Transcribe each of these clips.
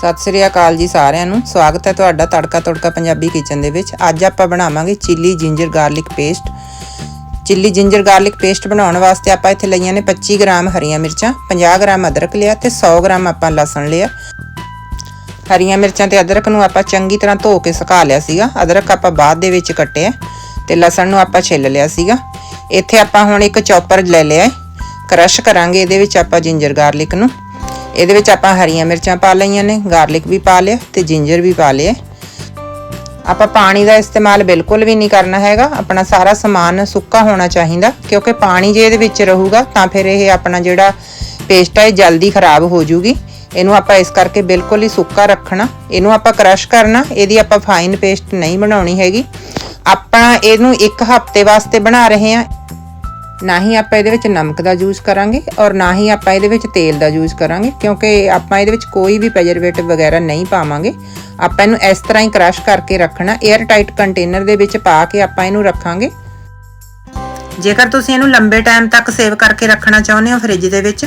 ਸਤਿ ਸ੍ਰੀ ਅਕਾਲ ਜੀ ਸਾਰਿਆਂ ਨੂੰ। ਸਵਾਗਤ ਹੈ ਤੁਹਾਡਾ ਤੜਕਾ ਤੜਕਾ ਪੰਜਾਬੀ ਕਿਚਨ ਦੇ ਵਿੱਚ। ਅੱਜ ਆਪਾਂ ਬਣਾਵਾਂਗੇ chilli ginger garlic paste chilli ginger garlic paste ਬਣਾਉਣ ਵਾਸਤੇ ਆਪਾਂ ਇੱਥੇ ਲਈਆਂ ਨੇ 25 ਗ੍ਰਾਮ ਹਰੀਆਂ ਮਿਰਚਾਂ 50 ਗ੍ਰਾਮ ਅਦਰਕ ਲਿਆ ਤੇ 100 ਗ੍ਰਾਮ ਆਪਾਂ ਲਸਣ ਲਿਆ। ਹਰੀਆਂ ਮਿਰਚਾਂ ਤੇ ਅਦਰਕ ਨੂੰ ਆਪਾਂ ਚੰਗੀ ਤਰ੍ਹਾਂ ਧੋ ਕੇ ਸੁਕਾ ਲਿਆ ਸੀਗਾ। ਅਦਰਕ ਆਪਾਂ ਬਾਅਦ ਦੇ ਵਿੱਚ ਕੱਟਿਆ ਤੇ ਲਸਣ ਨੂੰ ਆਪਾਂ ਛਿੱਲ ਲਿਆ ਸੀਗਾ। ਇੱਥੇ ਆਪਾਂ ਹੁਣ ਇੱਕ ਚੌਪਰ ਲੈ ਲਿਆ ਹੈ। ਕ੍ਰਸ਼ ਕਰਾਂਗੇ ਇਹਦੇ ਵਿੱਚ ਆਪਾਂ ਜਿੰਜਰ ਗਾਰਲਿਕ ਨੂੰ। ਇਹਦੇ ਵਿੱਚ ਆਪਾਂ ਹਰੀਆਂ ਮਿਰਚਾਂ ਪਾ ਲਈਆਂ ਨੇ, ਗਾਰਲਿਕ ਵੀ ਪਾ ਲਿਆ ਤੇ ਜਿੰਜਰ ਵੀ ਪਾ ਲਿਆ। ਆਪਾਂ ਪਾਣੀ ਦਾ ਇਸਤੇਮਾਲ ਬਿਲਕੁਲ ਵੀ ਨਹੀਂ ਕਰਨਾ ਹੈਗਾ, ਆਪਣਾ ਸਾਰਾ ਸਮਾਨ ਸੁੱਕਾ ਹੋਣਾ ਚਾਹੀਦਾ, ਕਿਉਂਕਿ ਪਾਣੀ ਜੇ ਇਹਦੇ ਵਿੱਚ ਰਹੂਗਾ ਤਾਂ ਫਿਰ ਇਹ ਆਪਣਾ ਜਿਹੜਾ ਪੇਸਟ ਹੈ ਇਹ ਜਲਦੀ ਖਰਾਬ ਹੋ ਜੂਗੀ। ਇਹਨੂੰ ਆਪਾਂ ਇਸ ਕਰਕੇ ਬਿਲਕੁਲ ਹੀ ਸੁੱਕਾ ਰੱਖਣਾ, ਇਹਨੂੰ ਆਪਾਂ ਕ੍ਰਸ਼ ਕਰਨਾ, ਇਹਦੀ ਆਪਾਂ ਫਾਈਨ ਪੇਸਟ ਨਹੀਂ ਬਣਾਉਣੀ ਹੈਗੀ। ਆਪਾਂ ਇਹਨੂੰ ਇੱਕ ਹਫ਼ਤੇ ਵਾਸਤੇ ਬਣਾ ਰਹੇ ਹਾਂ ਨਾ ਹੀ ਆਪਾਂ ਇਹਦੇ ਵਿੱਚ ਨਮਕ ਦਾ ਯੂਜ਼ ਕਰਾਂਗੇ ਔਰ ਨਾ ਹੀ ਆਪਾਂ ਇਹਦੇ ਵਿੱਚ ਤੇਲ ਦਾ ਯੂਜ਼ ਕਰਾਂਗੇ, ਕਿਉਂਕਿ ਆਪਾਂ ਇਹਦੇ ਵਿੱਚ ਕੋਈ ਵੀ ਪ੍ਰੈਜ਼ਰਵੇਟਿਵ ਵਗੈਰਾ ਨਹੀਂ ਪਾਵਾਂਗੇ। ਆਪਾਂ ਇਹਨੂੰ ਇਸ ਤਰ੍ਹਾਂ ਹੀ ਕ੍ਰਸ਼ ਕਰਕੇ ਰੱਖਣਾ 에ਅਰ ਟਾਈਟ ਕੰਟੇਨਰ ਦੇ ਵਿੱਚ ਪਾ ਕੇ ਆਪਾਂ ਇਹਨੂੰ ਰੱਖਾਂਗੇ। ਜੇਕਰ ਤੁਸੀਂ ਇਹਨੂੰ ਲੰਬੇ ਟਾਈਮ ਤੱਕ ਸੇਵ ਕਰਕੇ ਰੱਖਣਾ ਚਾਹੁੰਦੇ ਹੋ ਫ੍ਰਿਜ ਦੇ ਵਿੱਚ,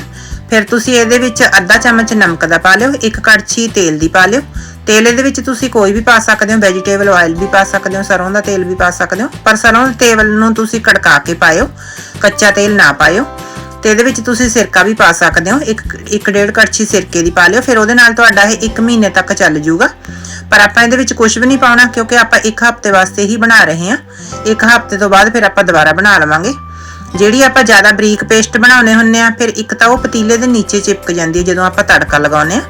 ਫਿਰ ਤੁਸੀਂ ਇਹਦੇ ਵਿੱਚ ਅੱਧਾ ਚਮਚ ਨਮਕ ਦਾ ਪਾ ਲਿਓ, ਇੱਕ ਕੜਛੀ ਤੇਲ ਦੀ ਪਾ ਲਿਓ। ਤੇਲ ਇਹਦੇ ਵਿੱਚ ਤੁਸੀਂ ਕੋਈ ਵੀ ਪਾ ਸਕਦੇ ਹੋ ਵੈਜੀਟੇਬਲ ਆਇਲ ਵੀ ਪਾ ਸਕਦੇ ਹੋ ਸਰੋਂ ਦਾ ਤੇਲ ਵੀ ਪਾ ਸਕਦੇ ਹੋ, ਪਰ ਸਰੋਂ ਦੇ ਤੇਲ ਨੂੰ ਤੁਸੀਂ ਕੜਕਾ ਕੇ ਪਾਇਓ। ਕੱਚਾ ਤੇਲ ਨਾ ਪਾਇਓ ਤੇ ਇਹਦੇ ਵਿੱਚ ਤੁਸੀਂ ਸਿਰਕਾ ਵੀ ਪਾ ਸਕਦੇ ਹੋ। ਇੱਕ ਇੱਕ ਡੇਢ ਕੜਛੀ ਸਿਰਕੇ ਦੀ ਪਾ ਲਿਓ, ਫਿਰ ਉਹਦੇ ਨਾਲ ਤੁਹਾਡਾ ਇਹ 1 ਮਹੀਨੇ ਤੱਕ ਚੱਲ ਜਾਊਗਾ। ਪਰ ਆਪਾਂ ਇਹਦੇ ਵਿੱਚ ਕੁਝ ਵੀ ਨਹੀਂ ਪਾਉਣਾ, ਕਿਉਂਕਿ ਆਪਾਂ ਇੱਕ ਹਫ਼ਤੇ ਵਾਸਤੇ ਹੀ ਬਣਾ ਰਹੇ ਹਾਂ। ਇੱਕ ਹਫ਼ਤੇ ਤੋਂ ਬਾਅਦ ਫਿਰ ਆਪਾਂ ਦੁਬਾਰਾ ਬਣਾ ਲਵਾਂਗੇ। ਜਿਹੜੀ ਆਪਾਂ ਜ਼ਿਆਦਾ ਬਰੀਕ ਪੇਸਟ ਬਣਾਉਨੇ ਹੁੰਨੇ ਆ ਫਿਰ ਇੱਕ ਤਾਂ ਉਹ ਪਤੀਲੇ ਦੇ ਨੀਚੇ ਚਿਪਕ ਜਾਂਦੀ ਹੈ ਜਦੋਂ ਆਪਾਂ ਤੜਕਾ ਲਗਾਉਨੇ ਆ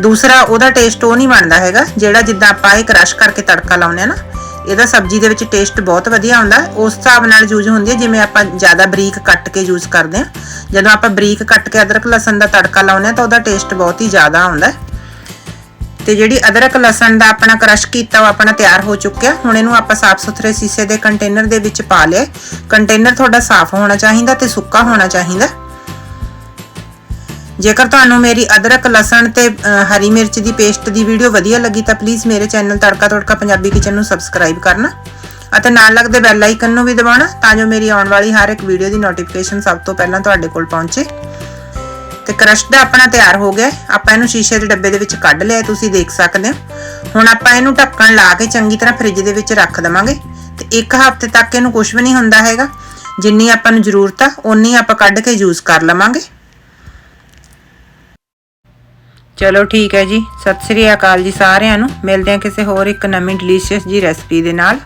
ਦੂਸਰਾ, ਉਹਦਾ ਟੇਸਟ ਉਹ ਨਹੀਂ ਬਣਦਾ ਹੈਗਾ, ਜਿਹੜਾ ਜਿੱਦਾਂ ਆਪਾਂ ਇਹ ਕ੍ਰਸ਼ ਕਰਕੇ ਤੜਕਾ ਲਾਉਨੇ ਆ ਨਾ ਇਹਦਾ ਸਬਜ਼ੀ ਦੇ ਵਿੱਚ ਟੇਸਟ ਬਹੁਤ ਵਧੀਆ ਆਉਂਦਾ। ਉਸ ਹਿਸਾਬ ਨਾਲ ਯੂਜ਼ ਹੁੰਦੀ ਹੈ, ਜਿਵੇਂ ਆਪਾਂ ਜ਼ਿਆਦਾ ਬਰੀਕ ਕੱਟ ਕੇ ਯੂਜ਼ ਕਰਦੇ ਹਾਂ। ਜਦੋਂ ਆਪਾਂ ਬਰੀਕ ਕੱਟ ਕੇ ਅਦਰਕ, ਲਸਣ ਦਾ ਤੜਕਾ ਲਾਉਂਦੇ ਹਾਂ ਤਾਂ ਉਹਦਾ ਟੇਸਟ ਬਹੁਤ ਹੀ ਜ਼ਿਆਦਾ ਆਉਂਦਾ ਹੈ। ਤੇ ਜਿਹੜੀ ਅਦਰਕ, ਲਸਣ ਦਾ ਆਪਣਾ ਕ੍ਰਸ਼ ਕੀਤਾ, ਉਹ ਆਪਣਾ ਤਿਆਰ ਹੋ ਚੁੱਕਿਆ। ਹੁਣ ਇਹਨੂੰ ਆਪਾਂ ਸਾਫ਼ ਸੁਥਰੇ ਸੀਸੇ ਦੇ ਕੰਟੇਨਰ ਦੇ ਵਿੱਚ ਪਾ ਲਿਆ ਕੰਟੇਨਰ ਤੁਹਾਡਾ ਸਾਫ਼ ਹੋਣਾ ਚਾਹੀਦਾ ਤੇ ਸੁੱਕਾ ਹੋਣਾ ਚਾਹੀਦਾ ਜੇਕਰ ਤੁਹਾਨੂੰ ਮੇਰੀ ਅਦਰਕ, ਲਸਣ ਤੇ ਹਰੀ ਮਿਰਚ ਦੀ ਪੇਸਟ ਦੀ ਵੀਡੀਓ ਵਧੀਆ ਲੱਗੀ ਤਾਂ ਪਲੀਜ਼ ਮੇਰੇ ਚੈਨਲ ਤੜਕਾ ਤੜਕਾ ਪੰਜਾਬੀ ਕਿਚਨ ਨੂੰ ਸਬਸਕ੍ਰਾਈਬ ਕਰਨਾ ਅਤੇ ਨਾਲ ਲੱਗਦੇ ਬੈਲ ਆਈਕਨ ਨੂੰ ਵੀ ਦਬਾਉਣਾ ਤਾਂ ਜੋ ਮੇਰੀ ਆਉਣ ਵਾਲੀ ਹਰ ਇੱਕ ਵੀਡੀਓ ਦੀ ਨੋਟੀਫਿਕੇਸ਼ਨ ਸਭ ਤੋਂ ਪਹਿਲਾਂ ਤੁਹਾਡੇ ਕੋਲ ਪਹੁੰਚੇ। ਤੇ ਕ੍ਰਸ਼ ਦਾ ਆਪਣਾ ਤਿਆਰ ਹੋ ਗਿਆ ਆਪਾਂ ਇਹਨੂੰ ਸ਼ੀਸ਼ੇ ਦੇ ਡੱਬੇ ਦੇ ਵਿੱਚ ਕੱਢ ਲਿਆ ਤੁਸੀਂ ਦੇਖ ਸਕਦੇ ਹੋ। ਹੁਣ ਆਪਾਂ ਇਹਨੂੰ ਢੱਕਣ ਲਾ ਕੇ ਚੰਗੀ ਤਰ੍ਹਾਂ ਫ੍ਰਿਜ ਦੇ ਵਿੱਚ ਰੱਖ ਦਵਾਂਗੇ। ਤੇ ਇੱਕ ਹਫ਼ਤੇ ਤੱਕ ਇਹਨੂੰ ਕੁਝ ਵੀ ਨਹੀਂ ਹੁੰਦਾ ਹੈਗਾ। ਜਿੰਨੀ ਆਪਾਂ ਨੂੰ ਜ਼ਰੂਰਤ ਆ, ਓਨੀ ਆਪਾਂ ਕੱਢ ਕੇ ਯੂਜ਼ ਕਰ ਲਵਾਂਗੇ। ਚਲੋ ਠੀਕ ਹੈ ਜੀ। ਸਤਿ ਸ੍ਰੀ ਅਕਾਲ ਜੀ ਸਾਰਿਆਂ ਨੂੰ। ਮਿਲਦੇ ਹਾਂ ਕਿਸੇ ਹੋਰ ਇੱਕ ਨਵੀਂ ਡਿਲੀਸ਼ੀਅਸ ਜੀ ਰੈਸਪੀ ਦੇ ਨਾਲ।